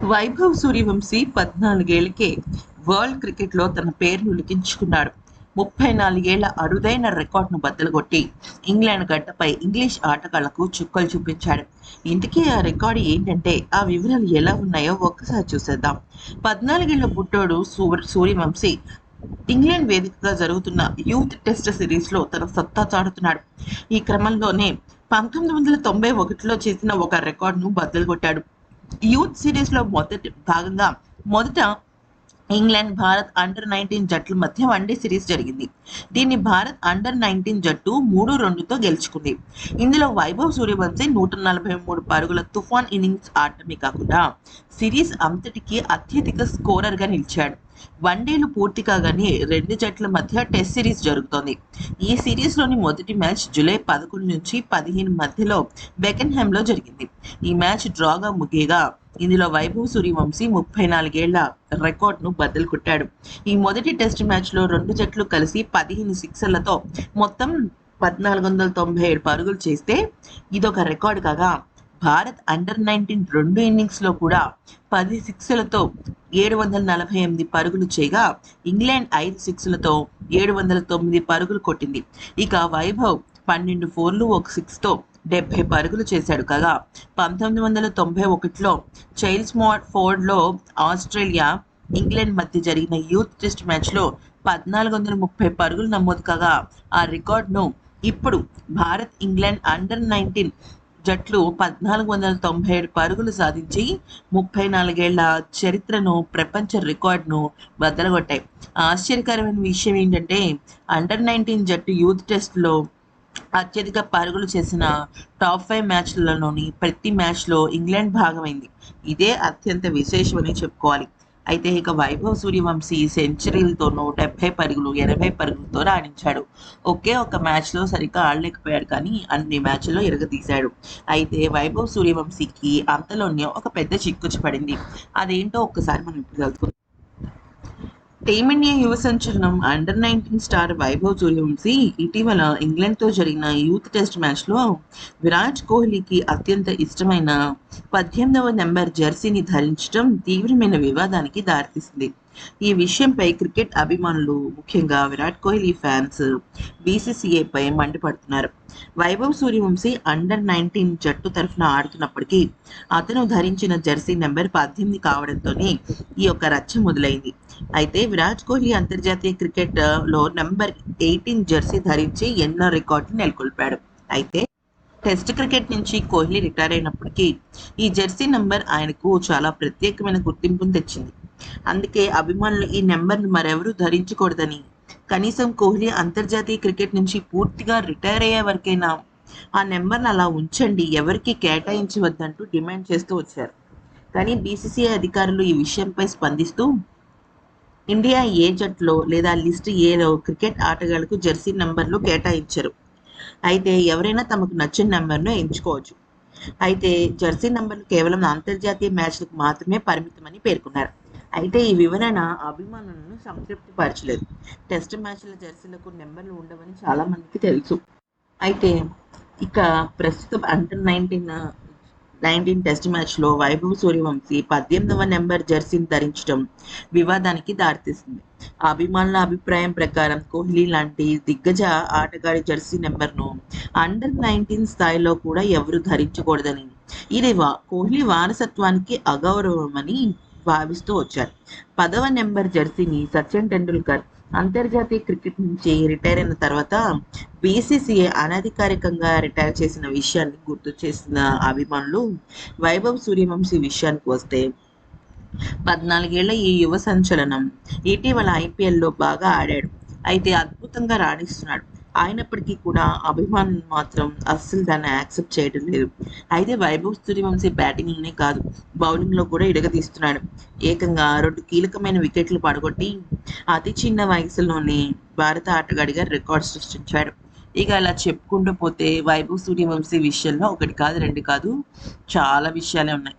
Vaibhav Suryavanshi పద్నాలుగేళ్ళకే world క్రికెట్లో తన పేరును లిఖించుకున్నాడు. ముప్పై నాలుగేళ్ళ అరుదైన రికార్డును బద్దలుగొట్టి ఇంగ్లాండ్ గడ్డపై ఇంగ్లీష్ ఆటగాళ్ళకు చుక్కలు చూపించాడు. ఇంతకీ ఆ రికార్డు ఏంటంటే ఆ వివరాలు ఎలా ఉన్నాయో ఒక్కసారి చూసేద్దాం. పద్నాలుగేళ్ళ బుట్టోడు సూర్యవంశీ ఇంగ్లాండ్ వేదికగా జరుగుతున్న యూత్ టెస్ట్ సిరీస్లో తన సత్తా చాటుతున్నాడు. ఈ క్రమంలోనే పంతొమ్మిది వందల తొంభై ఒకటిలో చేసిన ఒక రికార్డును బద్దలు కొట్టాడు యూత్ సిరీస్లో మొదటి భాగంగా మొదట ఇంగ్లాండ్ భారత్ అండర్ నైన్టీన్ జట్ల మధ్య వన్డే సిరీస్ జరిగింది. దీన్ని భారత్ అండర్ నైన్టీన్ జట్టు మూడు రెండుతో గెలుచుకుంది. ఇందులో వైభవ్ సూర్యవంశీ నూట నలభై మూడు పరుగుల తుఫాన్ ఇన్నింగ్స్ ఆడటమే కాకుండా సిరీస్ అంతటికి అత్యధిక స్కోరర్గా నిలిచాడు వన్డేలు పూర్తి కాగానే రెండు జట్ల మధ్య టెస్ట్ సిరీస్ జరుగుతోంది. ఈ సిరీస్లోని మొదటి మ్యాచ్ జూలై పదకొండు నుంచి పదిహేను మధ్యలో బెకెన్హామ్లో జరిగింది. ఈ మ్యాచ్ డ్రాగా ముగియగా ఇందులో వైభవ్ సూర్యవంశీ ముప్పై నాలుగేళ్ళ రికార్డును బద్దలు కొట్టాడు. ఈ మొదటి టెస్ట్ మ్యాచ్లో రెండు జట్లు కలిసి పదిహేను సిక్సర్లతో మొత్తం పద్నాలుగు వందల తొంభై ఏడు పరుగులు చేస్తే ఇదొక రికార్డు కాగా భారత్ అండర్ నైన్టీన్ రెండు ఇన్నింగ్స్లో కూడా పది సిక్స్లతో ఏడు వందల నలభై ఎనిమిది పరుగులు చేయగా ఇంగ్లాండ్ ఐదు సిక్స్లతో ఏడు వందల తొమ్మిది పరుగులు కొట్టింది. ఇక వైభవ్ పన్నెండు ఫోర్లు ఒక సిక్స్తో డెబ్బై పరుగులు చేశాడు కాగా పంతొమ్మిది వందల తొంభై ఒకటిలో చైల్డ్స్ మోడ్ ఫోర్డ్లో ఆస్ట్రేలియా ఇంగ్లాండ్ మధ్య జరిగిన యూత్ టెస్ట్ మ్యాచ్లో పద్నాలుగు వందల ముప్పై పరుగులు నమోదు కాగా ఆ రికార్డును ఇప్పుడు భారత్ ఇంగ్లాండ్ అండర్ నైన్టీన్ జట్లు పద్నాలుగు వందల తొంభై ఏడు పరుగులు సాధించి ముప్పై నాలుగేళ్ళ చరిత్రను ప్రపంచ రికార్డును బద్దలగొట్టాయి ఆశ్చర్యకరమైన విషయం ఏంటంటే అండర్ నైన్టీన్ జట్టు యూత్ టెస్ట్లో అత్యధిక పరుగులు చేసిన టాప్ ఫైవ్ మ్యాచ్లలోని ప్రతి మ్యాచ్లో ఇంగ్లాండ్ భాగమైంది. ఇదే అత్యంత విశేషమని చెప్పుకోవాలి. అయితే ఇక వైభవ్ సూర్యవంశీ సెంచరీలతోనూ డెబ్బై పరుగులు ఎనభై పరుగులతో రాణించాడు. ఒకే ఒక మ్యాచ్లో సరిగ్గా ఆడలేకపోయాడు కానీ అన్ని మ్యాచ్ల్లో ఎరగదీశాడు. అయితే వైభవ్ సూర్యవంశీకి అంతలోనే ఒక పెద్ద చిక్కుచి పడింది. అదేంటో ఒక్కసారి మనం ఇప్పుడు తెలుసుకుందాం. టీమిండియా యువ సంచలనం under nineteen star Vaibhav Suryavanshi ఇటీవల ఇంగ్లాండ్తో జరిగిన యూత్ టెస్ట్ మ్యాచ్లో విరాట్ కోహ్లీకి అత్యంత ఇష్టమైన పద్దెనిమిదవ నెంబర్ జెర్సీని ధరించడం తీవ్రమైన వివాదానికి దారితీసింది. ఈ విషయంపై క్రికెట్ అభిమానులు ముఖ్యంగా విరాట్ కోహ్లీ ఫ్యాన్స్ బీసీసీఐపై మండిపడుతున్నారు. వైభవ్ సూర్యవంశీ అండర్ నైన్టీన్ జట్టు తరఫున ఆడుతున్నప్పటికీ అతను ధరించిన జెర్సీ నెంబర్ పద్దెనిమిది కావడంతోనే ఈ యొక్క రచ్చ మొదలైంది. అయితే విరాట్ కోహ్లీ అంతర్జాతీయ క్రికెట్లో నెంబర్ ఎయిటీన్ జెర్సీ ధరించి ఎన్నో రికార్డులు నెలకొల్పాడు. అయితే టెస్ట్ క్రికెట్ నుంచి కోహ్లీ రిటైర్ అయినప్పటికీ ఈ జెర్సీ నెంబర్ ఆయనకు చాలా ప్రత్యేకమైన గుర్తింపును తెచ్చింది. అందుకే అభిమానులు ఈ నెంబర్ను మరెవరూ ధరించకూడదని. కనీసం కోహ్లీ అంతర్జాతీయ క్రికెట్ నుంచి పూర్తిగా రిటైర్ అయ్యే వరకైనా ఆ నెంబర్ను అలా ఉంచండి ఎవరికి కేటాయించవద్దంటూ డిమాండ్ చేస్తూ వచ్చారు. కానీ బీసీసీఐ అధికారులు ఈ విషయంపై స్పందిస్తూ ఇండియా ఏ జట్లో లేదా లిస్ట్ ఏలో క్రికెట్ ఆటగాళ్ళకు జెర్సీ నెంబర్లు కేటాయించరు. అయితే ఎవరైనా తమకు నచ్చిన నెంబర్ను ఎంచుకోవచ్చు. అయితే జెర్సీ నెంబర్లు కేవలం అంతర్జాతీయ మ్యాచ్లకు మాత్రమే పరిమితమని పేర్కొన్నారు. అయితే ఈ వివరణ అభిమానులను సంతృప్తిపరచలేదు. టెస్ట్ మ్యాచ్ల జెర్సీలకు నెంబర్లు ఉండవని చాలా మందికి తెలుసు. అయితే ఇక ప్రస్తుతం అండర్ నైన్టీన్ నైన్టీన్ టెస్ట్ మ్యాచ్లో వైభవ్ సూర్యవంశీ పద్దెనిమిదవ నెంబర్ జెర్సీని ధరించడం వివాదానికి దారితీస్తుంది అభిమానుల అభిప్రాయం ప్రకారం కోహ్లీ లాంటి దిగ్గజ ఆటగాడి జెర్సీ నెంబర్ను అండర్ నైన్టీన్ స్థాయిలో కూడా ఎవరు ధరించకూడదని. ఇది వా కోహ్లీ వారసత్వానికి అగౌరవమని భావిస్తూ వచ్చారు. పదవ నెంబర్ జెర్సీని సచిన్ టెండూల్కర్ అంతర్జాతీయ క్రికెట్ నుంచి రిటైర్ అయిన తర్వాత బీసీసీఐ అనధికారికంగా రిటైర్ చేసిన విషయాన్ని గుర్తు చేసిన అభిమానులు వైభవ్ సూర్యవంశీ విషయానికి వస్తే పద్నాలుగేళ్ళ ఈ యువ సంచలనం ఇటీవల ఐపీఎల్లో బాగా ఆడాడు. అయితే అద్భుతంగా రాణిస్తున్నాడు. అయినప్పటికీ కూడా అభిమానులు మాత్రం అస్సలు దాన్ని యాక్సెప్ట్ చేయడం లేదు. అయితే వైభవ్ సూర్యవంశీ బ్యాటింగ్లోనే కాదు బౌలింగ్లో కూడా ఇడగదీస్తున్నాడు. ఏకంగా రెండు కీలకమైన వికెట్లు పడగొట్టి అతి చిన్న వయసులోనే భారత ఆటగాడిగా రికార్డ్ సృష్టించాడు. ఇక అలా చెప్పుకుంటూ పోతే వైభవ్ సూర్యవంశీ విషయంలో ఒకటి కాదు రెండు కాదు చాలా విషయాలే ఉన్నాయి.